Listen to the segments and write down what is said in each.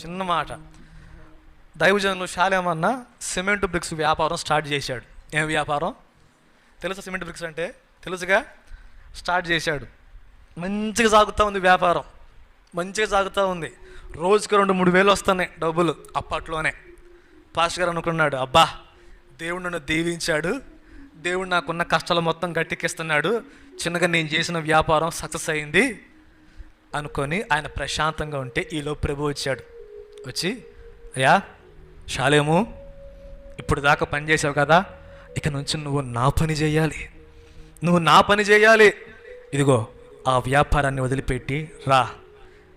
చిన్న మాట. దైవజనులు శాలేమన్న సిమెంట్ బ్రిక్స్ వ్యాపారం స్టార్ట్ చేశాడు. ఏం వ్యాపారం? తెలుసు సిమెంట్ బ్రిక్స్ అంటే? తెలుసుగా? స్టార్ట్ చేశాడు. మంచిగా సాగుతూ ఉంది వ్యాపారం. మంచిగా సాగుతూ ఉంది. రోజుకి రెండు మూడు వేలు వస్తున్నాయి డబ్బులు అప్పట్లోనే. పాస్టర్ గారు అనుకున్నాడు అబ్బా దేవుడు నన్ను దీవించాడు. దేవుడు నాకున్న కష్టాలు మొత్తం గట్టెక్కిస్తున్నాడు. చిన్నగా నేను చేసిన వ్యాపారం సక్సెస్ అయింది అనుకొని ఆయన ప్రశాంతంగా ఉంటే ఈలో ప్రభు వచ్చాడు. వచ్చి అయ్యా షాలేము ఇప్పుడు దాకా పని చేసావు కదా ఇక నుంచి నువ్వు నా పని చేయాలి. నువ్వు నా పని చేయాలి. ఇదిగో ఆ వ్యాపారాన్ని వదిలిపెట్టి రా.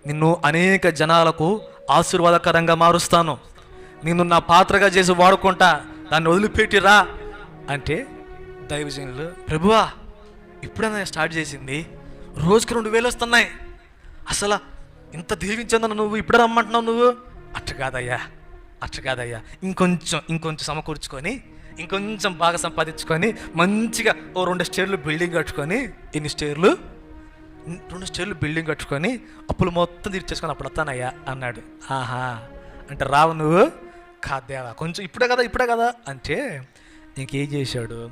నిన్ను అనేక జనాలకు ఆశీర్వాదకరంగా మారుస్తాను. నిన్ను నా పాత్రగా చేసి వాడుకుంటా దాన్ని వదిలిపెట్టి రా. అంటే దైవజనులు ప్రభువా ఇప్పుడైనా స్టార్ట్ చేసింది రోజుకి రెండు వేలు వస్తున్నాయి. అసలు ఇంత దీవించిందని నువ్వు ఇప్పుడు రమ్మంటున్నావు నువ్వు? అట్ట కాదయ్యా అట్ట కాదయ్యా. ఇంకొంచెం ఇంకొంచెం సమకూర్చుకొని ఇంకొంచెం బాగా సంపాదించుకొని మంచిగా ఓ రెండు స్టేర్లు బిల్డింగ్ కట్టుకొని ఎన్ని స్టేర్లు? రెండు స్టేర్లు బిల్డింగ్ కట్టుకొని అప్పులు మొత్తం తీర్చేసుకొని అప్పుడు వస్తానయ్యా అన్నాడు. ఆహా అంటే రావు నువ్వు? కాదేవా కొంచెం ఇప్పుడే కదా ఇప్పుడే కదా అంటే ఇంకేం చేశాడు?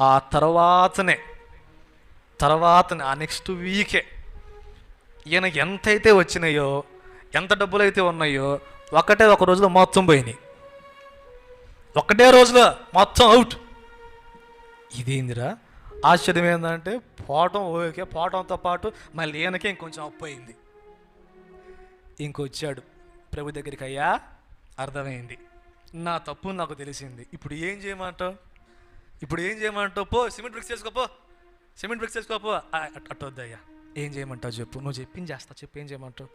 ఆ తర్వాతనే తర్వాతనే ఆ నెక్స్ట్ వీకే ఈయన ఎంతైతే వచ్చినాయో ఎంత డబ్బులు అయితే ఉన్నాయో ఒక్కటే ఒక రోజులో మొత్తం పోయినాయి. ఒకటే రోజులో మొత్తం అవుట్. ఇదేందిరా? ఆశ్చర్యం ఏంటంటే పోవటం ఓకే పోవటంతో పాటు మళ్ళీ ఈయనకే ఇంకొంచెం అప్పు అయింది. ఇంకొచ్చాడు. ప్రభు దగ్గరికి అయ్యా అర్థమైంది. నా తప్పు నాకు తెలిసింది. ఇప్పుడు ఏం చేయమంటావు? ఇప్పుడు ఏం చేయమంటావు? పో సిమెంట్ బ్రిక్స్ చేసుకోపో సిమెంట్ బ్రిక్స్ చేసుకోపో అట్టొద్దయ్యా ఏం చేయమంటావు చెప్పు. నువ్వు చెప్పింది చేస్తా. చెప్పు ఏం చేయమంటావు?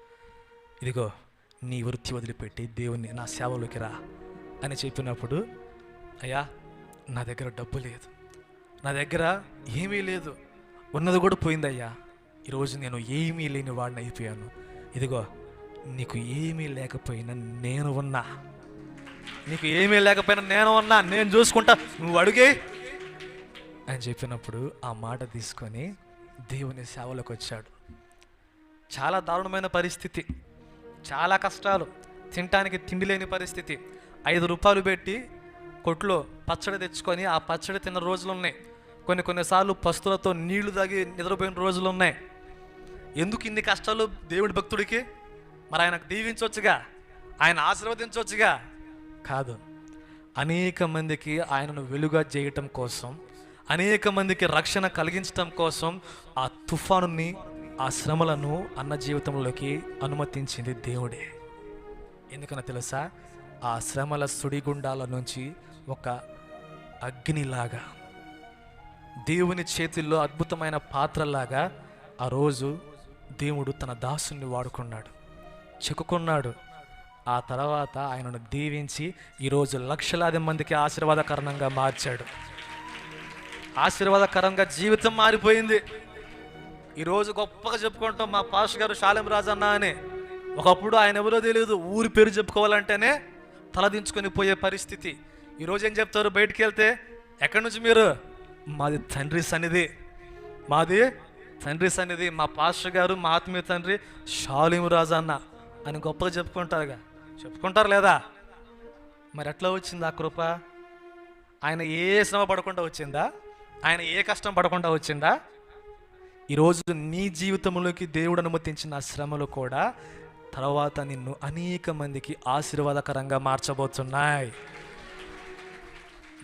ఇదిగో నీ వృత్తి వదిలిపెట్టి దేవుణ్ణి నా సేవలోకి రా అని చెప్పినప్పుడు అయ్యా నా దగ్గర డబ్బు లేదు. నా దగ్గర ఏమీ లేదు. ఉన్నది కూడా పోయిందయ్యా. ఈరోజు నేను ఏమీ లేని వాడిని అయిపోయాను. ఇదిగో నీకు ఏమీ లేకపోయినా నేను ఉన్నా. నీకు ఏమీ లేకపోయినా నేను ఉన్నా. నేను చూసుకుంటా. నువ్వు అడుగే. అని చెప్పినప్పుడు ఆ మాట తీసుకొని దేవుని సేవలోకి వచ్చాడు. చాలా దారుణమైన పరిస్థితి. చాలా కష్టాలు. తినటానికి తిండి లేని పరిస్థితి. ఐదు రూపాయలు పెట్టి కొట్లో పచ్చడి తెచ్చుకొని ఆ పచ్చడి తిన్న రోజులు ఉన్నాయి కొన్ని కొన్నిసార్లు పస్తులతో నీళ్ళు తాగి నిద్రపోయిన రోజులు ఉన్నాయి ఎందుకు ఇన్ని కష్టాలు దేవుడి భక్తుడికి? మరి ఆయనకు దీవించవచ్చుగా? ఆయన ఆశీర్వదించవచ్చుగా? కాదు. అనేక మందికి ఆయనను వెలుగా చేయటం కోసం అనేక మందికి రక్షణ కలిగించటం కోసం ఆ తుఫానుని ఆ శ్రమలను అన్న జీవితంలోకి అనుమతించింది దేవుడే. ఎందుకన్నా తెలుసా? ఆ శ్రమల సుడిగుండాల నుంచి ఒక అగ్నిలాగా దేవుని చేతిల్లో అద్భుతమైన పాత్రలాగా ఆ రోజు దేవుడు తన దాసుని వాడుకున్నాడు. చెక్కుకున్నాడు. ఆ తర్వాత ఆయనను దీవించి ఈరోజు లక్షలాది మందికి ఆశీర్వాదకరణంగా మార్చాడు. ఆశీర్వాదకరంగా జీవితం మారిపోయింది. ఈరోజు గొప్పగా చెప్పుకుంటాం మా పాస్ గారు షాలెం రాజన్న అని. ఒకప్పుడు ఆయన ఎవరో తెలియదు ఊరి పేరు చెప్పుకోవాలంటేనే తలదించుకొని పోయే పరిస్థితి. ఈరోజు ఏం చెప్తారు బయటికి వెళ్తే ఎక్కడి నుంచి మీరు? మాది తండ్రి సన్నిధి. మాది తండ్రి సన్నిధి మా పాస్టర్ గారు మా ఆత్మీయ తండ్రి షాలిం రాజన్న అని గొప్పగా చెప్పుకుంటారుగా. చెప్పుకుంటారు లేదా? మరి ఎట్లా వచ్చింది ఆ కృప? ఆయన ఏ శ్రమ పడకుండా వచ్చిందా? ఆయన ఏ కష్టం పడకుండా వచ్చిందా? ఈరోజు నీ జీవితంలోకి దేవుడు అనుమతించిన శ్రమలు కూడా తర్వాత నిన్ను అనేక మందికి ఆశీర్వాదకరంగా మార్చబోతున్నాయి.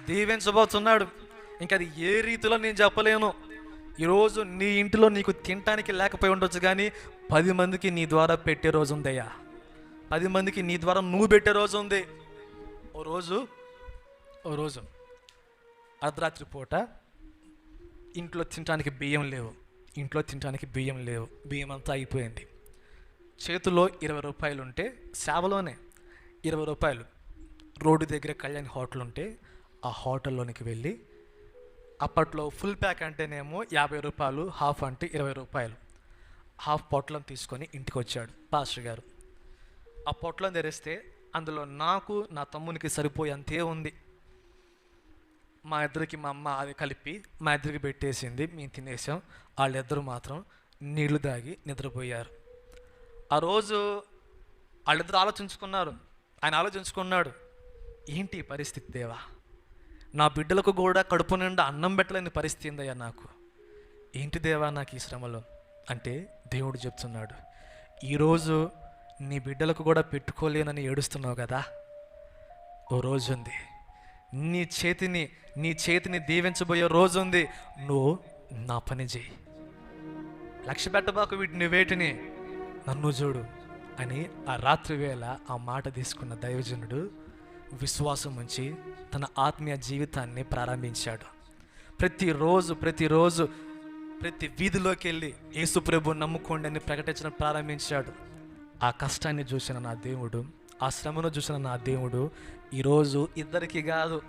దీవించబోతున్నాడు. ఇంకా అది ఏ రీతిలో నేను చెప్పలేను. ఈరోజు నీ ఇంటిలో నీకు తినటానికి లేకపోయి ఉండొచ్చు కానీ పది మందికి నీ ద్వారా పెట్టే రోజు ఉందయ్యా. పది మందికి నీ ద్వారా నువ్వు పెట్టే రోజు ఉంది. ఓ రోజు ఓ రోజు అర్ధరాత్రి పూట ఇంట్లో తినడానికి బియ్యం లేవు. ఇంట్లో తినడానికి బియ్యం లేవు. బియ్యం అంతా అయిపోయింది. చేతిలో ఇరవై రూపాయలు ఉంటే సేవలోనే ఇరవై రూపాయలు. రోడ్డు దగ్గర కళ్యాణ్ హోటల్ ఉంటే ఆ హోటల్లోనికి వెళ్ళి అప్పట్లో ఫుల్ ప్యాక్ అంటేనేమో యాభై రూపాయలు హాఫ్ అంటే ఇరవై రూపాయలు. హాఫ్ పొట్లం తీసుకొని ఇంటికి వచ్చాడు పాస్టర్ గారు. ఆ పొట్లం తెరిస్తే అందులో నాకు నా తమ్మునికి సరిపోయే అంతే ఉంది. మా ఇద్దరికి మా అమ్మ అది కలిపి మా ఇద్దరికి పెట్టేసింది. మేము తినేసాం. వాళ్ళిద్దరు మాత్రం నీళ్ళు తాగి నిద్రపోయారు. ఆ రోజు వాళ్ళిద్దరు ఆలోచించుకున్నారు. ఆయన ఆలోచించుకున్నాడు ఏంటి పరిస్థితి దేవా? నా బిడ్డలకు కూడా కడుపు నిండా అన్నం పెట్టలేని పరిస్థితి ఏందయ్యా నాకు. ఏంటి దేవా నాకు ఈ శ్రమలో? అంటే దేవుడు చెప్తున్నాడు ఈరోజు నీ బిడ్డలకు కూడా పెట్టుకోలేనని ఏడుస్తున్నావు కదా? ఓ రోజు ఉంది. నీ చేతిని నీ చేతిని దీవించబోయే రోజు ఉంది నువ్వు నా పని చేయి. లక్ష్య పెట్టబాకు వీటిని వేటిని. నన్ను చూడు అని ఆ రాత్రి వేళ ఆ మాట తీసుకున్న దైవజనుడు విశ్వాసం ఉంచి తన ఆత్మీయ జీవితాన్ని ప్రారంభించాడు. ప్రతిరోజు ప్రతిరోజు ప్రతి వీధిలోకి వెళ్ళి యేసుప్రభు నమ్ముకోండి అని ప్రకటించడం ప్రారంభించాడు. ఆ కష్టాన్ని చూసిన నా దేవుడు ఆ శ్రమను చూసిన నా దేవుడు ఈరోజు ఇద్దరికి కాదు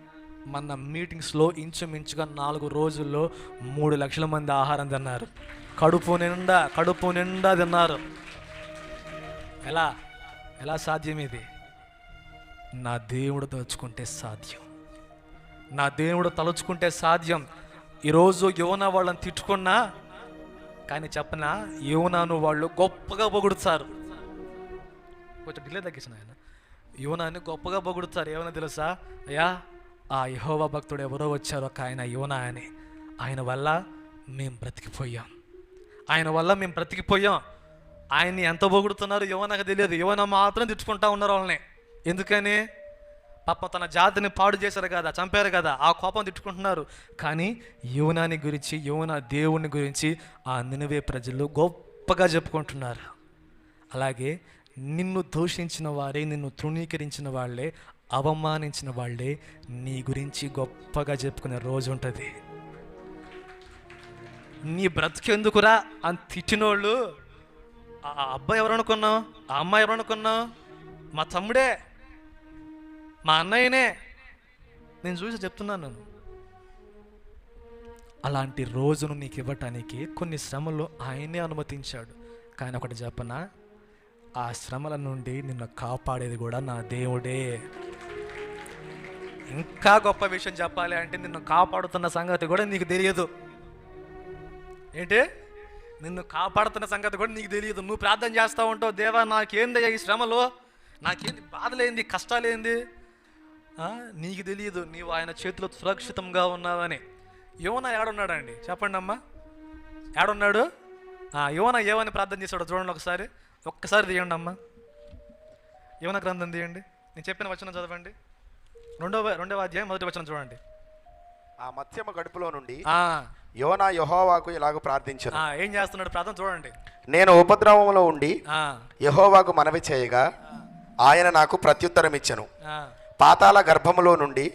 మన మీటింగ్స్లో ఇంచుమించుగా నాలుగు రోజుల్లో మూడు లక్షల మంది ఆహారం తిన్నారు. కడుపు నిండా కడుపు నిండా తిన్నారు. ఎలా? ఎలా సాధ్యం ఇది? నా దేవుడు తలుచుకుంటే సాధ్యం. నా దేవుడు తలుచుకుంటే సాధ్యం. ఈరోజు యువన వాళ్ళని తిట్టుకున్నా కానీ చెప్పనా యువనాను వాళ్ళు గొప్పగా పొగుడుతారు. కొంచెం డిలే తగ్గించిన ఆయన? యువనాన్ని గొప్పగా పొగుడుతారు ఏమైనా తెలుసా? అయ్యా ఆ యహోవ భక్తుడు ఎవరో వచ్చారు ఒక ఆయన యువన అని. ఆయన వల్ల మేము బ్రతికిపోయాం. ఆయన వల్ల మేము బ్రతికిపోయాం. ఆయన్ని ఎంత పొగుడుతున్నారో యువనకు తెలియదు. యువన మాత్రం తిట్టుకుంటా ఉన్నారు వాళ్ళని. ఎందుకని? పాపం తన జాతిని పాడు చేశారు కదా చంపారు కదా ఆ కోపం తిట్టుకుంటున్నారు. కానీ యువనాని గురించి యువన దేవుని గురించి ఆ నినవే ప్రజలు గొప్పగా చెప్పుకుంటున్నారు. అలాగే నిన్ను దూషించిన వారే నిన్ను తృణీకరించిన వాళ్ళే అవమానించిన వాళ్ళే నీ గురించి గొప్పగా చెప్పుకునే రోజు ఉంటుంది. నీ బ్రతికెందుకురా అని తిట్టినోళ్ళు? ఆ అబ్బాయి ఎవరనుకున్నావు ఆ అమ్మాయి ఎవరనుకున్నావు మా తమ్ముడే? మా అన్నయ్యనే? నేను చూసి చెప్తున్నాను నేను అలాంటి రోజును నీకు ఇవ్వటానికి కొన్ని శ్రమలు ఆయనే అనుమతించాడు. కానీ ఒకటి చెప్పనా? ఆ శ్రమల నుండి నిన్ను కాపాడేది కూడా నా దేవుడే. ఇంకా గొప్ప విషయం చెప్పాలి అంటే నిన్ను కాపాడుతున్న సంగతి కూడా నీకు తెలియదు. ఏంటి? నిన్ను కాపాడుతున్న సంగతి కూడా నీకు తెలియదు. నువ్వు ప్రార్థన చేస్తూ ఉంటావు దేవా నాకేందయ్యా ఈ శ్రమలో? నాకేంది బాధలేంది కష్టాలేంది? నీకు తెలియదు నీవు ఆయన చేతిలో సురక్షితంగా ఉన్నావని. యువన ఏడున్నాడండి? చెప్పండి అమ్మా ఏడున్నాడు యువన ఏమని ప్రార్థన చేశాడు చూడండి ఒకసారి. ఒక్కసారి తీయండి అమ్మా. యోన గ్రంథం తీయండి. నేను చెప్పిన వచనం చదవండి. రెండవ రెండవ అధ్యాయం మొదటి వచనం చూడండి. ఆ మత్స్యమ గడుపులో నుండి యోనా యహోవాకు ఇలాగ ప్రార్థించను. ఏం చేస్తున్నాడు? ప్రార్థన చూడండి. నేను ఉపద్రవంలో ఉండి యహోవాకు మనవి చేయగా ఆయన నాకు ప్రత్యుత్తరం ఇచ్చను. పాతాల గర్భములో నుండి.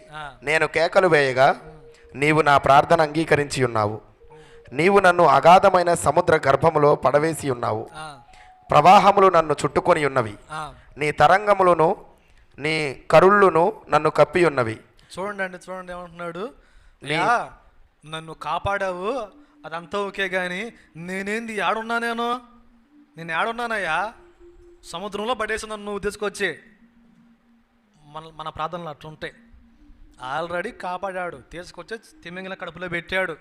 నేను కేకలు వేయగా నీవు నా ప్రార్థన అంగీకరించి ఉన్నావు. నీవు నన్ను అగాధమైన సముద్ర గర్భములో పడవేసి ఉన్నావు. ప్రవాహములు నన్ను చుట్టుకొని ఉన్నవి. నీ తరంగములను నీ కరుళ్ళును నన్ను కప్పి ఉన్నవి. చూడండి అండి చూడండి ఏమంటున్నాడు? యా నన్ను కాపాడావు. అదంతా ఓకే కానీ నేనేంది ఏడున్నా నేను? నేను ఏడున్నానయ్యా? సముద్రంలో పడేసి నన్ను నువ్వు తీసుకొచ్చి. మన మన ప్రార్థనలు అట్లుంటాయి. ఆల్రెడీ కాపాడాడు. తీసుకొచ్చి తిమింగల కడుపులో పెట్టాడు.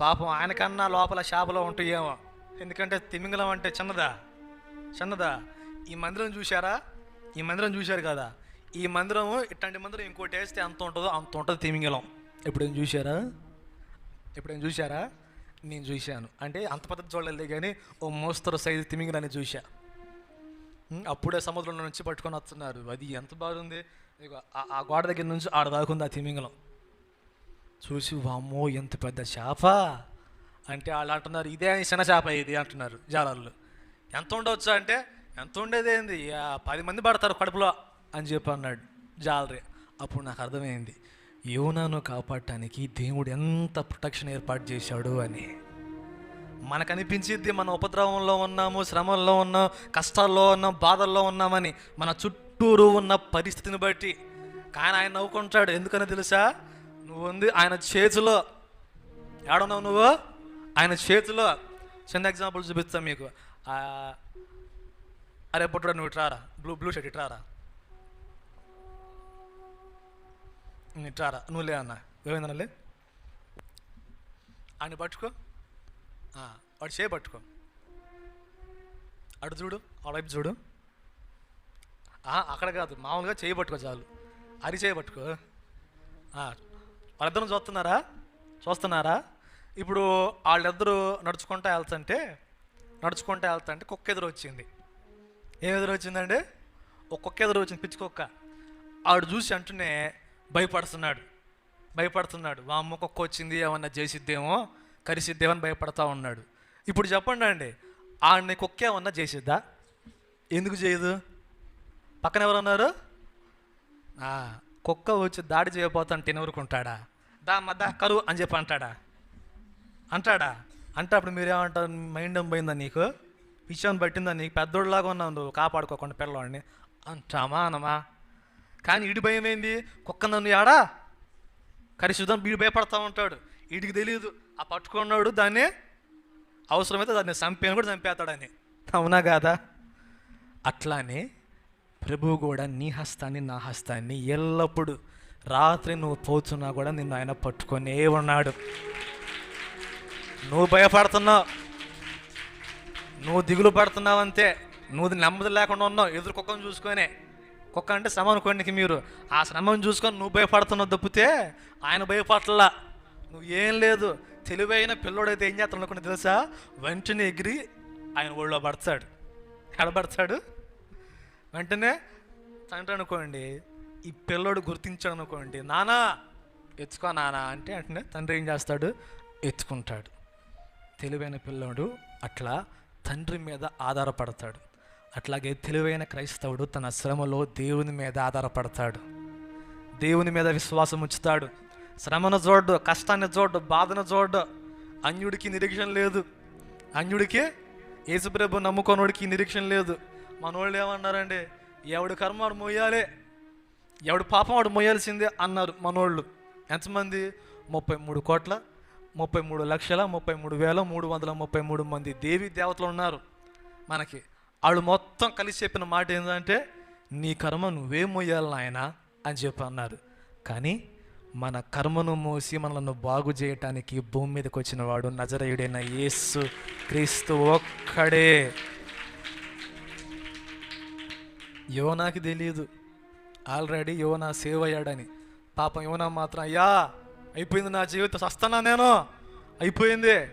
పాపం ఆయనకన్నా లోపల షాపులో ఉంటాయేమో. ఎందుకంటే తిమింగలం అంటే చిన్నదా? చిన్నదా ఈ మందిరం చూశారా? ఈ మందిరం చూశారు కదా? ఈ మందిరం ఇట్లాంటి మందిరం ఇంకోటి వేస్తే ఎంత ఉంటుందో అంత ఉంటుంది తిమింగలం ఎప్పుడేం చూశారా? ఎప్పుడైనా చూశారా? నేను చూశాను. అంటే అంత పద్ధతి చూడలేదు కానీ ఓ మోస్తరు సైజు తిమింగలాన్ని చూశా. అప్పుడే సముద్రంలో నుంచి పట్టుకొని వస్తున్నారు. అది ఎంత బాగుంది. ఆ- ఆ గోడ దగ్గర నుంచి ఆడ దాకుంది ఆ తిమింగలం చూసి వామ్మో ఎంత పెద్ద చేప. అంటే వాళ్ళు అంటున్నారు ఇదే చిన్న చేప ఇది అంటున్నారు జాలర్లు. ఎంత ఉండవచ్చు అంటే ఎంత ఉండేది ఏంది? పది మంది పడతారు కడుపులో అని చెప్పి అన్నాడు జాలరీ. అప్పుడు నాకు అర్థమైంది యోనాను కాపాడటానికి దేవుడు ఎంత ప్రొటెక్షన్ ఏర్పాటు చేశాడు అని. మనకు అనిపించింది మన ఉపద్రవంలో ఉన్నాము శ్రమల్లో ఉన్నాం కష్టాల్లో ఉన్నాం బాధల్లో ఉన్నామని. మన చుట్టూరు ఉన్న పరిస్థితిని బట్టి. కానీ ఆయన నవ్వుకుంటాడు ఎందుకని తెలుసా? నువ్వు ఉంది ఆయన చేతిలో. ఏడున్నావు నువ్వు? ఆయన చేతిలో. చిన్న ఎగ్జాంపుల్ చూపిస్తాను మీకు. అరే పుట్టుడు నువ్వు ఇట్రారా బ్లూ బ్లూ షర్ట్ ఇట్రారా నువ్వు ఇట్రారా నువ్వు లే అన్న. ఏమైందన్నా లే? ఆయన పట్టుకో. వాడు చేయి పట్టుకో. అటు చూడు ఆ వైపు చూడు. అక్కడ కాదు మామూలుగా చేయి పట్టుకో చాలు. అరి చేయి పట్టుకో. ఆ, వాళ్ళిద్దరం చూస్తున్నారా? చూస్తున్నారా? ఇప్పుడు వాళ్ళిద్దరూ నడుచుకుంటూ వెళ్తుంటే నడుచుకుంటూ వెళ్తుంటే కుక్క ఎదురు వచ్చింది. ఏం ఎదురు వచ్చిందండి? ఒక కుక్క ఎదురు వచ్చింది పిచ్చి కుక్క. ఆడు చూసి అంటూనే భయపడుతున్నాడు. భయపడుతున్నాడు. మా అమ్మ కుక్క వచ్చింది ఏమన్నా చేసిద్దేమో కరిసిద్దేమో అని భయపడతా ఉన్నాడు. ఇప్పుడు చెప్పండి అండి ఆడిని కుక్క ఏమన్నా చేసిద్దా? ఎందుకు చేయదు? పక్కన ఎవరున్నారు కుక్క వచ్చి దాడి చేయబోతాను తినవరుకుంటాడా? దా మద్దా కరువు అని చెప్పి అంటాడా? అంటాడా? అంటే అప్పుడు మీరేమంటారు? మైండ్ ఏం పోయిందా నీకు? విషయం పట్టిందా నీకు? పెద్దోళ్ళలాగా ఉన్నావు నువ్వు కాపాడుకోకుండా పిల్లవాడిని. అంటామా అనమా కానీ ఇడి భయం ఏంది? కుక్క నన్ను ఆడా కరిశుద్ధం వీడు భయపడతా ఉంటాడు. వీడికి తెలియదు ఆ పట్టుకున్నాడు దాన్ని. అవసరమైతే దాన్ని చంపేను కూడా చంపేస్తాడని. అవునా కాదా? అట్లానే ప్రభువు కూడా నీ హస్తాన్ని నా హస్తాన్ని ఎల్లప్పుడూ రాత్రి నువ్వు పోతున్నా కూడా నిన్ను ఆయన పట్టుకొనే ఉన్నాడు. నువ్వు భయపడుతున్నావు. నువ్వు దిగులు పడుతున్నావు అంతే. నువ్వు నెమ్మది లేకుండా ఉన్నావు. ఎదురు కుక్కను చూసుకొనే. కుక్క అంటే శ్రమ అనుకోండికి మీరు. ఆ శ్రమను చూసుకొని నువ్వు భయపడుతున్నావు తప్పితే ఆయన భయపడలా నువ్వు ఏం లేదు. తెలివైన పిల్లోడైతే ఏం చేస్తాడు అనుకుని తెలుసా? వెంటనే ఎగిరి ఆయన ఒళ్ళో పడతాడు. ఎడబడతాడు వెంటనే తండ్రి అనుకోండి. ఈ పిల్లోడు గుర్తించాడు అనుకోండి. నానా ఎత్తుకో నానా అంటే వెంటనే తండ్రి ఏం చేస్తాడు? ఎత్తుకుంటాడు. తెలివైన పిల్లోడు అట్లా తండ్రి మీద ఆధారపడతాడు. అట్లాగే తెలివైన క్రైస్తవుడు తన శ్రమలో దేవుని మీద ఆధారపడతాడు. దేవుని మీద విశ్వాసం ఉంచుతాడు. శ్రమను చూడ్డు కష్టాన్ని చూడ్డు బాధను చూడ్డు. అన్యుడికి నిరీక్షణ లేదు. అన్యుడికి యేసుప్రభు నమ్ముకోనోడికి నిరీక్షణ లేదు. మనోళ్ళు ఏమన్నారండి? ఎవడు కర్మ వాడు మోయాలే. ఎవడు పాపం వాడు మొయ్యాల్సిందే అన్నారు మనోళ్ళు. ఎంతమంది? ముప్పై మూడు కోట్ల ముప్పై మూడు లక్షల ముప్పై మూడు వేల మూడు వందల ముప్పై మూడు మంది దేవి దేవతలు ఉన్నారు. మనకి వాళ్ళు మొత్తం కలిసి చెప్పిన మాట ఏంటంటే నీ కర్మ నువ్వే మోయాలి నాయనా అని చెప్పి అన్నారు. కానీ మన కర్మను మోసి మనల్ని బాగు చేయటానికి భూమి మీదకి వచ్చిన వాడు నజరయుడైన యేసు క్రీస్తు ఒక్కడే. యోనాకి తెలియదు ఆల్రెడీ యోనా సేవ్ అయ్యాడని పాపం యోనా మాత్రం అయ్యా అయిపోయింది నా జీవితం. సస్తానా నేను? అయిపోయింది.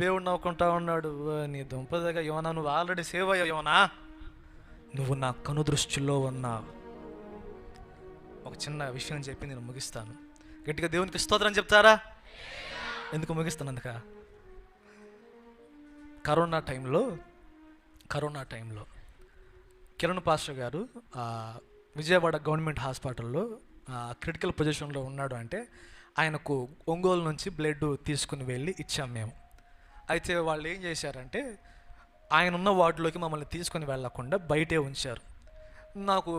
దేవుడు నవ్వుకుంటా ఉన్నాడు. నీ దుంపదగా యోనా నువ్వు ఆల్రెడీ సేవ్ అయ్యా యోనా నువ్వు నా కను దృష్టిలో ఉన్నావు. ఒక చిన్న విషయం చెప్పి నేను ముగిస్తాను. గట్టిగా దేవునికి స్తోత్రం చెప్తారా? ఎందుకు ముగిస్తాను అందుక? కరోనా టైంలో కరోనా టైంలో కిరణ్ పాస్టర్ గారు విజయవాడ గవర్నమెంట్ హాస్పిటల్లో క్రిటికల్ పొజిషన్లో ఉన్నాడు అంటే ఆయనకు ఒంగోలు నుంచి బ్లడ్ తీసుకుని వెళ్ళి ఇచ్చాం మేము. అయితే వాళ్ళు ఏం చేశారంటే ఆయన ఉన్న వార్డులోకి మమ్మల్ని తీసుకొని వెళ్ళకుండా బయటే ఉంచారు. నాకు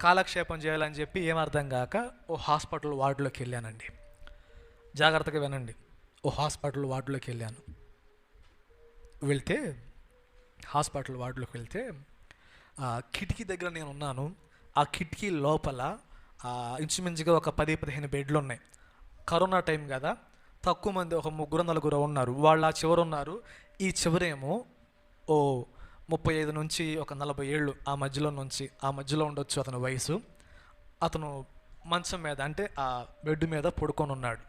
కాలక్షేపం చేయాలని చెప్పి ఏమర్థం కాక ఓ హాస్పిటల్ వార్డులోకి వెళ్ళానండి. జాగ్రత్తగా వినండి. ఓ హాస్పిటల్ వార్డులోకి వెళ్ళాను. వెళ్తే హాస్పిటల్ వార్డులోకి వెళ్తే ఆ, కిటికీ దగ్గర నేను ఉన్నాను ఆ కిటికీ లోపల ఇంచుమించుగా ఒక పది పదిహేను బెడ్లు ఉన్నాయి కరోనా టైం కదా తక్కువ మంది ఒక ముగ్గురు నలుగురు ఉన్నారు. వాళ్ళు ఆ చివరు ఉన్నారు ఈ చివరేమో ఓ ముప్పై ఐదు నుంచి ఒక నలభై ఏళ్ళు ఆ మధ్యలో నుంచి ఆ మధ్యలో ఉండొచ్చు అతని వయసు. అతను మంచం మీద అంటే ఆ బెడ్ మీద పడుకొని ఉన్నాడు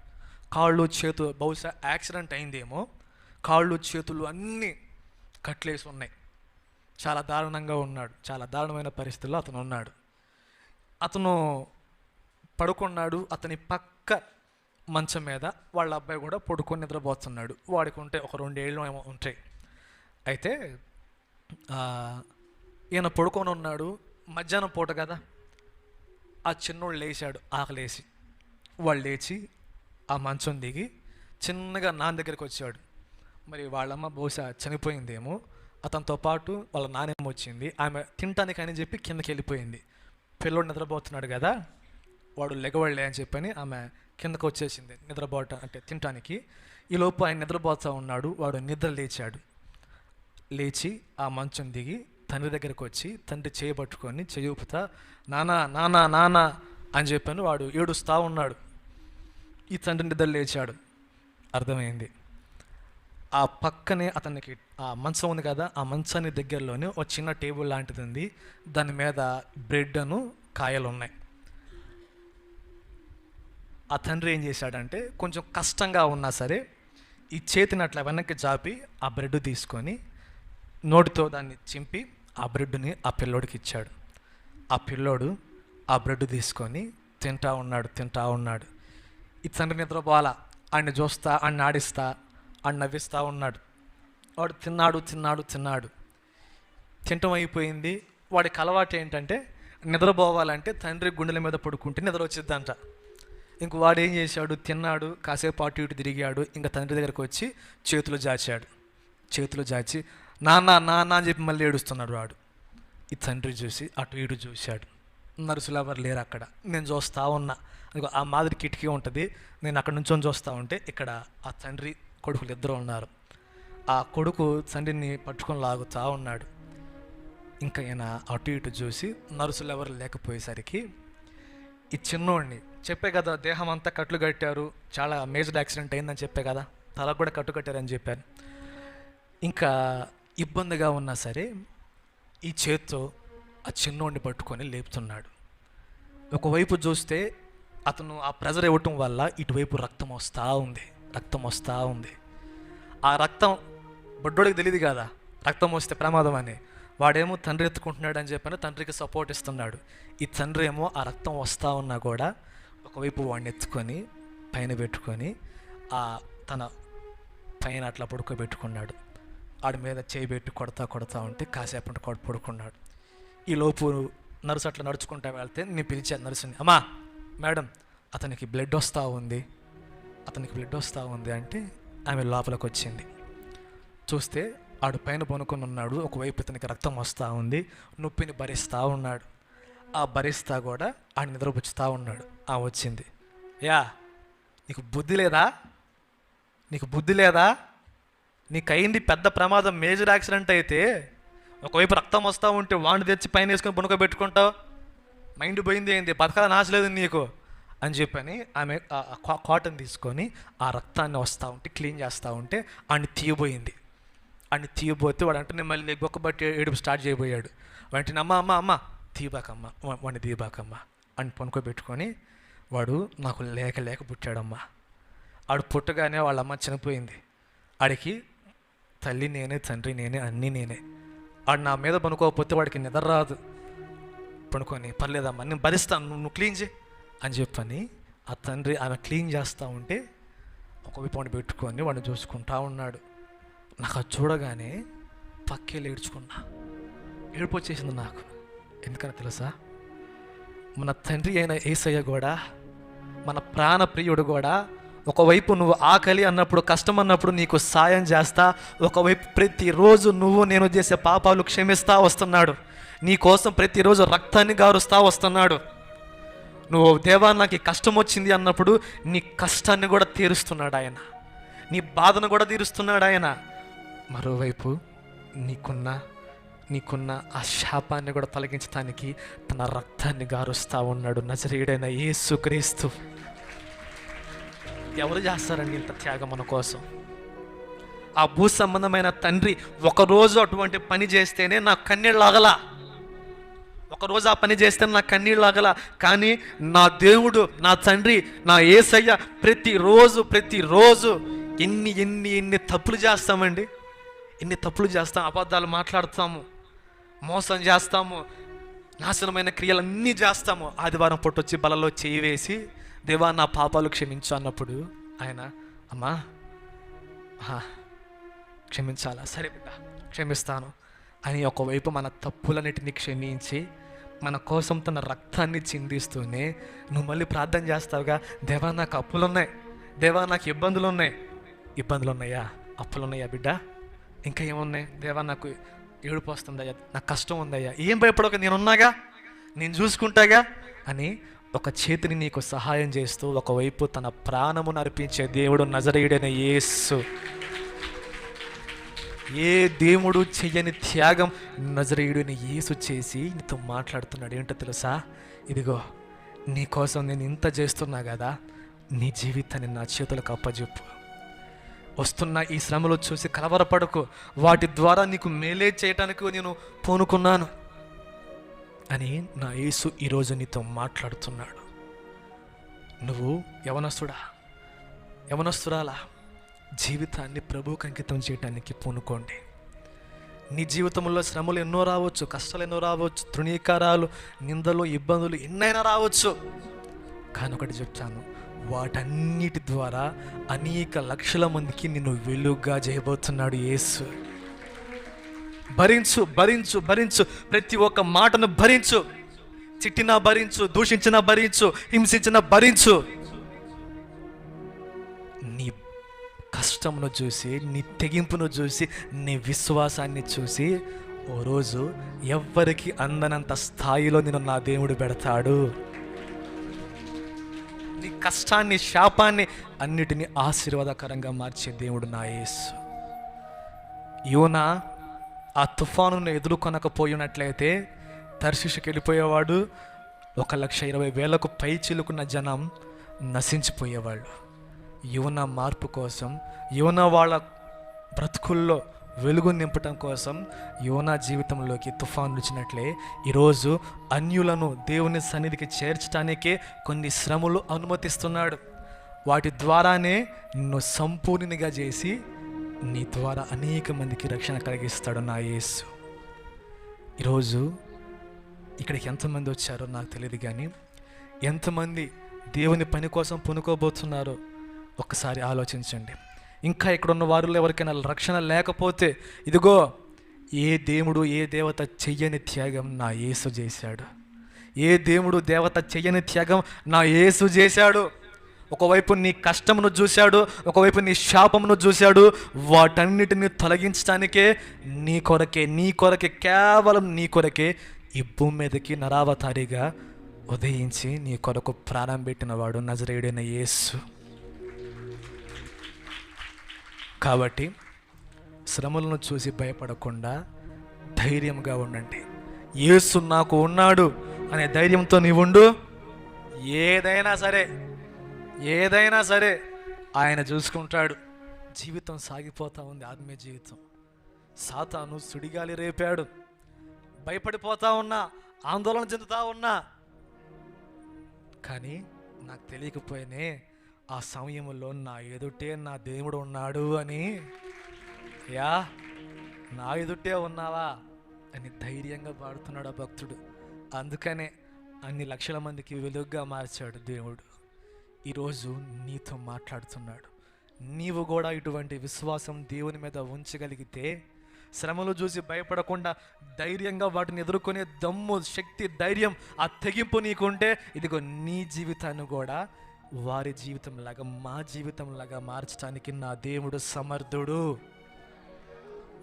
కాళ్ళు చేతులు బహుశా యాక్సిడెంట్ అయిందేమో. కాళ్ళు చేతులు అన్నీ కట్లేసి ఉన్నాయి. చాలా దారుణంగా ఉన్నాడు. చాలా దారుణమైన పరిస్థితుల్లో అతను ఉన్నాడు అతను పడుకున్నాడు. అతని పక్క మంచం మీద వాళ్ళ అబ్బాయి కూడా పడుకొని నిద్రపోతున్నాడు. వాడికి ఉంటే ఒక రెండేళ్ళు ఏమో ఉంటాయి. అయితే ఈయన పడుకొని ఉన్నాడు. మధ్యాహ్నం పూట కదా ఆ చిన్నోడు లేచాడు ఆకలేసి. వాళ్ళు లేచి ఆ మంచం దిగి చిన్నగా నాన్న దగ్గరికి వచ్చాడు. మరి వాళ్ళమ్మ బహుశా చనిపోయిందేమో అతనితో పాటు వాళ్ళ నాన్నమ్మ వచ్చింది. ఆమె తినటానికి అని చెప్పి కిందకి వెళ్ళిపోయింది పిల్లోడు నిద్రపోతున్నాడు కదా వాడు లెగవళ్ళే అని చెప్పని ఆమె కిందకు వచ్చేసింది నిద్రపోట అంటే తినటానికి. ఈలోపు ఆయన నిద్రపోతూ ఉన్నాడు వాడు నిద్ర లేచాడు. లేచి ఆ మంచం దిగి తండ్రి దగ్గరకు వచ్చి తండ్రి చేయబట్టుకొని చేయూపుతా నానా నానా నానా అని చెప్పాను. వాడు ఏడుస్తూ ఉన్నాడు. ఈ తండ్రి నిద్ర లేచాడు. అర్థమైంది. ఆ పక్కనే అతనికి ఆ మంచం ఉంది కదా ఆ మంచాన్ని దగ్గరలోనే ఒక చిన్న టేబుల్ లాంటిది ఉంది. దాని మీద బ్రెడ్ అను కాయలు ఉన్నాయి ఆ తండ్రి ఏం చేశాడంటే కొంచెం కష్టంగా ఉన్నా సరే ఈ చేతిని అట్లా వెనక్కి జాపి ఆ బ్రెడ్ తీసుకొని నోటితో దాన్ని చింపి ఆ బ్రెడ్ని ఆ పిల్లోడికి ఇచ్చాడు. ఆ పిల్లోడు ఆ బ్రెడ్ తీసుకొని తింటా ఉన్నాడు తింటా ఉన్నాడు. ఈ తండ్రి నిద్రపోవాలా? ఆయన్ని చూస్తా ఆయన ఆడిస్తా ఆయన నవ్విస్తూ ఉన్నాడు. వాడు తిన్నాడు తిన్నాడు తిన్నాడు. తింటం అయిపోయింది. వాడికి అలవాటు ఏంటంటే నిద్రపోవాలంటే తండ్రి గుండెల మీద పడుకుంటే నిద్ర వచ్చిద్దంట ఇంక వాడు ఏం చేశాడు? తిన్నాడు కాసేపు అటు ఇటు తిరిగాడు ఇంకా తండ్రి దగ్గరకు వచ్చి చేతులు జాచాడు. చేతులు జాచి నాన్న నాన్న అని చెప్పి మళ్ళీ ఏడుస్తున్నాడు వాడు. ఈ తండ్రి చూసి అటు ఇటు చూశాడు. నర్సులు ఎవరు లేరు అక్కడ. నేను చూస్తూ ఉన్నా. అదిగో ఆ మాదిరి కిటికీ ఉంటుంది. నేను అక్కడ నుంచొని చూస్తూ ఉంటే ఇక్కడ ఆ తండ్రి కొడుకులు ఇద్దరు ఉన్నారు. ఆ కొడుకు తండ్రిని పట్టుకొని లాగుతూ ఉన్నాడు. ఇంకా ఈయన అటు ఇటు చూసి నర్సులు ఎవరు లేకపోయేసరికి ఈ చిన్నోడిని చెప్పే కదా దేహం అంతా కట్లు కట్టారు చాలా మేజర్ యాక్సిడెంట్ అయిందని చెప్పే కదా తలకు కూడా కట్టు కట్టారని చెప్పాను ఇంకా ఇబ్బందిగా ఉన్నా సరే ఈ చేత్తో ఆ చిన్నోడిని పట్టుకొని లేపుతున్నాడు. ఒకవైపు చూస్తే అతను ఆ ప్రెజర్ ఇవ్వటం వల్ల ఇటువైపు రక్తం వస్తూ ఉంది రక్తం వస్తూ ఉంది. ఆ రక్తం బొడ్డోడికి తెలియదు కదా రక్తం వస్తే ప్రమాదం అని. వాడేమో తండ్రి ఎత్తుకుంటున్నాడు అని చెప్పని తండ్రికి సపోర్ట్ ఇస్తున్నాడు. ఈ తండ్రి ఏమో ఆ రక్తం వస్తూ ఉన్నా కూడా ఒకవైపు వాడిని ఎత్తుకొని పైన పెట్టుకొని ఆ తన పైన అట్లా పడుకోబెట్టుకున్నాడు. ఆడి మీద చేయి పెట్టి కొడతా కొడతా ఉంటే కాసేపు కొడు పడుకున్నాడు. ఈ లోపు నర్సు అట్లా నడుచుకుంటా వెళ్తే నేను పిలిచాను నర్సుని అమ్మా మేడం అతనికి బ్లడ్ వస్తూ ఉంది. అతనికి బ్లడ్ వస్తూ ఉంది అంటే ఆమె లోపలికి వచ్చింది చూస్తే ఆడు పైన పనుకొని ఉన్నాడు. ఒకవైపు ఇతనికి రక్తం వస్తూ ఉంది. నొప్పిని భరిస్తూ ఉన్నాడు. ఆ భరిస్తా కూడా ఆడు నిద్రపుచ్చుతా ఉన్నాడు. ఆ వచ్చింది. యా నీకు బుద్ధి లేదా? నీకు బుద్ధి లేదా? నీకు అయింది పెద్ద ప్రమాదం మేజర్ యాక్సిడెంట్ అయితే ఒకవైపు రక్తం వస్తూ ఉంటే వాడిని తెచ్చి పైన వేసుకొని పునకబెట్టుకుంటావు మైండ్ పోయింది ఏంది? బతకాల నాచలేదు నీకు అని చెప్పని ఆమె కా- కాటన్ తీసుకొని ఆ రక్తాన్ని వస్తూ ఉంటే క్లీన్ చేస్తూ ఉంటే ఆడిని తీయబోయింది. ఆడిని తీయబోతే వాడు అంటే నేను మళ్ళీ బొక్కబట్టి ఏడుపు స్టార్ట్ చేయబోయాడు. వెంటనే అమ్మ అమ్మ అమ్మ దీపాకమ్మ వాడిని దీపాకమ్మ అని పనుకోబెట్టుకొని వాడు నాకు లేక లేక పుట్టాడమ్మా. ఆడు పుట్టగానే వాళ్ళ అమ్మ చనిపోయింది. ఆడికి తల్లి నేనే తండ్రి నేనే అన్నీ నేనే. ఆడు నా మీద పనుకోకపోతే వాడికి నిద్ర రాదు. పనుకొని పర్లేదమ్మా నేను భరిస్తాను నువ్వు క్లీన్ చేయి అని చెప్పని ఆ తండ్రి ఆమె క్లీన్ చేస్తూ ఉంటే ఒక వాడిని పెట్టుకొని వాడిని చూసుకుంటా ఉన్నాడు. నాకు అది చూడగానే పక్కే ఏడ్చుకున్నా ఏడుపు వచ్చేసింది నాకు. ఎందుకని తెలుసా? మన తండ్రి అయిన ఏసయ్య కూడా మన ప్రాణప్రియుడు కూడా ఒకవైపు నువ్వు ఆకలి అన్నప్పుడు కష్టం అన్నప్పుడు నీకు సాయం చేస్తా ఒకవైపు ప్రతిరోజు నువ్వు నేను చేసే పాపాలు క్షమిస్తా వస్తున్నాడు. నీ కోసం ప్రతిరోజు రక్తాన్ని గారుస్తా వస్తున్నాడు. నువ్వు దేవా నాకు ఈ కష్టం వచ్చింది అన్నప్పుడు నీ కష్టాన్ని కూడా తీరుస్తున్నాడు ఆయన. నీ బాధను కూడా తీరుస్తున్నాడు ఆయన. మరోవైపు నీకున్న నీకున్న ఆ శాపాన్ని కూడా తొలగించడానికి తన రక్తాన్ని గారుస్తా ఉన్నాడు నజరీయుడైన యేసుక్రీస్తు ఎవరు చేస్తారండి ఇంత త్యాగం మన కోసం? ఆ భూ సంబంధమైన తండ్రి ఒకరోజు అటువంటి పని చేస్తేనే నా కన్నీళ్ళు ఆగలా. ఒకరోజు ఆ పని చేస్తే నా కన్నీళ్ళు ఆగల. కానీ నా దేవుడు నా తండ్రి నా ఏసయ్య ప్రతిరోజు ప్రతిరోజు ఎన్ని ఎన్ని ఎన్ని తప్పులు చేస్తామండి? ఎన్ని తప్పులు చేస్తాం అబద్ధాలు మాట్లాడతాము? మోసం చేస్తాము నాశనమైన క్రియలన్నీ చేస్తాము. ఆదివారం పొట్టొచ్చి బలలో చేయి వేసి దేవా నా పాపాలు క్షమించు అన్నప్పుడు ఆయన అమ్మా క్షమించాలా? సరే బిడ్డ క్షమిస్తాను. అని ఒకవైపు మన తప్పులన్నిటిని క్షమించి మన కోసం తన రక్తాన్ని చిందిస్తూనే నువ్వు మళ్ళీ ప్రార్థన చేస్తావుగా? దేవా నాకు అప్పులు ఉన్నాయి దేవా నాకు ఇబ్బందులు ఉన్నాయి ఇబ్బందులు ఉన్నాయా అప్పులు ఉన్నాయా బిడ్డ? ఇంకా ఏమున్నాయి? దేవా నాకు ఏడుపు వస్తుందయ్యా నాకు కష్టం ఉందయ్యా. ఏం భయపడక నేనున్నాగా? నేను చూసుకుంటాగా? అని ఒక చేతిని నీకు సహాయం చేస్తూ ఒకవైపు తన ప్రాణమును అర్పించే దేవుడు నజరేయుడైన యేసు. ఏ దేవుడు చెయ్యని త్యాగం నజరేయుడిని యేసు చేసి నీతో మాట్లాడుతున్నాడు. ఏంటో తెలుసా? ఇదిగో నీ కోసం నేను ఇంత చేస్తున్నా కదా నీ జీవితాన్ని నా చేతులకు అప్పజెప్పు. వస్తున్న ఈ శ్రమలు చూసి కలవరపడకు. వాటి ద్వారా నీకు మేలే చేయటానికి నేను పూనుకున్నాను. అని నా యేసు ఈరోజు నీతో మాట్లాడుతున్నాడు. నువ్వు యవనస్తుడా? యవనస్తురాలా? జీవితాన్ని ప్రభువుకు అంకితం చేయటానికి పూనుకోండి. నీ జీవితంలో శ్రమలు ఎన్నో రావచ్చు కష్టాలు ఎన్నో రావచ్చు తృణీకారాలు నిందలు ఇబ్బందులు ఎన్నైనా రావచ్చు. కానీ ఒకటి చెప్తాను వాటన్నిటి ద్వారా అనేక లక్షల మందికి నిన్ను వెలుగుగా చేయబోతున్నాడు యేసు. భరించు భరించు భరించు. ప్రతి ఒక్క మాటను భరించు. చిట్టినా భరించు దూషించినా భరించు హింసించినా భరించు. నీ కష్టమును చూసి నీ తెగింపును చూసి నీ విశ్వాసాన్ని చూసి ఓ రోజు ఎవ్వరికి అందనంత స్థాయిలో నేను నా దేవుడు పెడతాడు. నీ కష్టాన్ని శాపాన్ని అన్నిటినీ ఆశీర్వాదకరంగా మార్చే దేవుడు నా యేసు. యోనా ఆ తుఫానును ఎదుర్కొనకపోయినట్లయితే తర్శిషకి వెళ్ళిపోయేవాడు ఒక లక్ష ఇరవై వేలకు పై చిలుకున్న జనం నశించిపోయేవాళ్ళు. యువన మార్పు కోసం యువన వాళ్ళ బ్రతుకుల్లో వెలుగు నింపటం కోసం యోనా జీవితంలోకి తుఫాన్లు వచ్చినట్లే ఈరోజు అన్యులను దేవుని సన్నిధికి చేర్చడానికే కొన్ని శ్రమలు అనుమతిస్తున్నాడు. వాటి ద్వారానే నిన్ను సంపూర్ణినిగా చేసి నీ ద్వారా అనేక మందికి రక్షణ కలిగిస్తాడు నా యేసు. ఈరోజు ఇక్కడికి ఎంతమంది వచ్చారో నాకు తెలియదు కానీ ఎంతమంది దేవుని పని కోసం పునుకోబోతున్నారో ఒక్కసారి ఆలోచించండి. ఇంకా ఇక్కడ ఉన్న వారిలో ఎవరికైనా రక్షణ లేకపోతే ఇదిగో ఏ దేవుడు ఏ దేవత చెయ్యని త్యాగం నా యేసు చేశాడు. ఏ దేవుడు దేవత చెయ్యని త్యాగం నా యేసు చేశాడు. ఒకవైపు నీ కష్టమును చూశాడు ఒకవైపు నీ శాపమును చూశాడు వాటన్నిటిని తొలగించడానికే నీ కొరకే నీ కొరకే కేవలం నీ కొరకే ఈ భూమి మీదకి నరావతారిగా ఉదయించి నీ కొరకు ప్రారంభెట్టినవాడు పెట్టిన వాడు నజరేయుడైన యేసు. కాబట్టి శ్రమలను చూసి భయపడకుండా ధైర్యంగా ఉండండి. యేసు నాకు ఉన్నాడు అనే ధైర్యంతో నీవు ఉండు ఏదైనా సరే ఏదైనా సరే ఆయన చూసుకుంటాడు. జీవితం సాగిపోతా ఉంది ఆత్మీయ జీవితం. సాతాను సుడిగాలి రేపాడు. భయపడిపోతా ఉన్నా ఆందోళన చెందుతా ఉన్నా. కానీ నాకు తెలియకపోయినే ఆ సమయంలో నా ఎదుటే నా దేవుడు ఉన్నాడు అని. యా నా ఎదుటే ఉన్నావా అని ధైర్యంగా పాడుతున్నాడు ఆ భక్తుడు. అందుకనే అన్ని లక్షల మందికి వెలుగుగా మార్చాడు దేవుడు. ఈరోజు నీతో మాట్లాడుతున్నాడు. నీవు కూడా ఇటువంటి విశ్వాసం దేవుని మీద ఉంచగలిగితే శ్రమలు చూసి భయపడకుండా ధైర్యంగా వాటిని ఎదుర్కొనే దమ్ము శక్తి ధైర్యం ఆ తెగింపు నీకుంటే ఇదిగో నీ జీవితాన్ని కూడా వారి జీవితం లాగా మా జీవితం లాగా మార్చడానికి నా దేవుడు సమర్థుడు.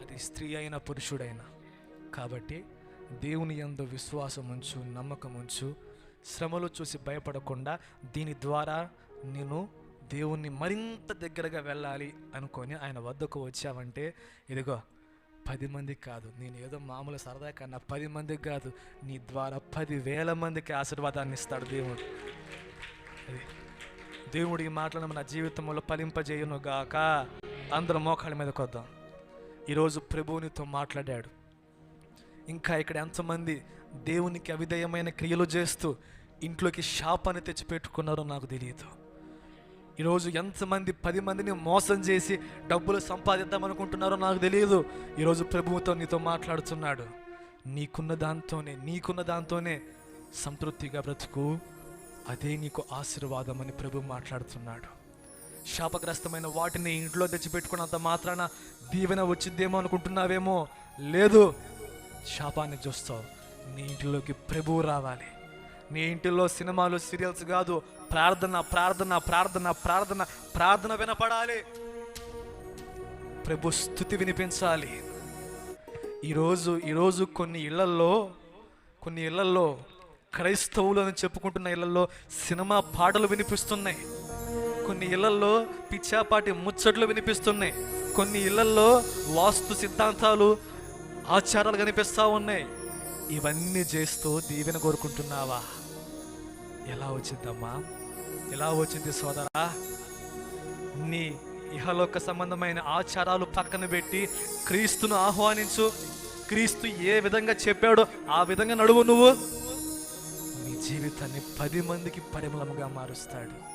అది స్త్రీ అయినా పురుషుడైనా. కాబట్టి దేవుని ఎందు విశ్వాసం ఉంచు నమ్మకం ఉంచు శ్రమలు చూసి భయపడకుండా దీని ద్వారా నేను దేవుణ్ణి మరింత దగ్గరగా వెళ్ళాలి అనుకొని ఆయన వద్దకు వచ్చావంటే ఇదిగో పది మందికి కాదు. నేను ఏదో మామూలు సరదా కన్నా పది మందికి కాదు. నీ ద్వారా పది వేల మందికి ఆశీర్వాదాన్ని ఇస్తాడు దేవుడు. అది దేవుడి మాటలను మన జీవితంలో ఫలింపజేయును గాక అందరూ మోకాళ్ళ మీదకి వద్దాం ఈరోజు ప్రభువునితో మాట్లాడాడు. ఇంకా ఇక్కడ ఎంతమంది దేవునికి అవిధేయమైన క్రియలు చేస్తూ ఇంట్లోకి శాపాన్ని తెచ్చిపెట్టుకున్నారో నాకు తెలియదు. ఈరోజు ఎంతమంది పది మందిని మోసం చేసి డబ్బులు సంపాదిద్దాం అనుకుంటున్నారో నాకు తెలియదు. ఈరోజు ప్రభువుతో నీతో మాట్లాడుతున్నాడు. నీకున్న దాంతోనే నీకున్న దాంతోనే సంతృప్తిగా బ్రతుకు. అదే నీకు ఆశీర్వాదం అని ప్రభు మాట్లాడుతున్నాడు. శాపగ్రస్తమైన వాటిని ఇంట్లో తెచ్చిపెట్టుకున్నంత మాత్రాన దీవెన వచ్చిద్దేమో అనుకుంటున్నావేమో? లేదు. శాపాన్ని చూస్తావు. నీ ఇంటిలోకి ప్రభువు రావాలి. నీ ఇంటిలో సినిమాలు సీరియల్స్ కాదు. ప్రార్థన ప్రార్థన ప్రార్థన ప్రార్థన ప్రార్థన వినపడాలి. ప్రభు స్థుతి వినిపించాలి. ఈరోజు ఈరోజు కొన్ని ఇళ్ళల్లో కొన్ని ఇళ్ళల్లో క్రైస్తవులు అని చెప్పుకుంటున్న ఇళ్ళలో సినిమా పాటలు వినిపిస్తున్నాయి. కొన్ని ఇళ్ళల్లో పిచ్చాపాటి ముచ్చట్లు వినిపిస్తున్నాయి. కొన్ని ఇళ్ళల్లో వాస్తు సిద్ధాంతాలు ఆచారాలు కనిపిస్తూ ఉన్నాయి. ఇవన్నీ చేస్తూ దీవెన కోరుకుంటున్నావా? ఎలా వచ్చిందమ్మా? ఎలా వచ్చింది సోదరా? నీ ఇహలోక సంబంధమైన ఆచారాలు పక్కన పెట్టి క్రీస్తును ఆహ్వానించు. క్రీస్తు ఏ విధంగా చెప్పాడో ఆ విధంగా నడువు నువ్వు. జీవితాన్ని పది మందికి పరిమళముగా మారుస్తాడు.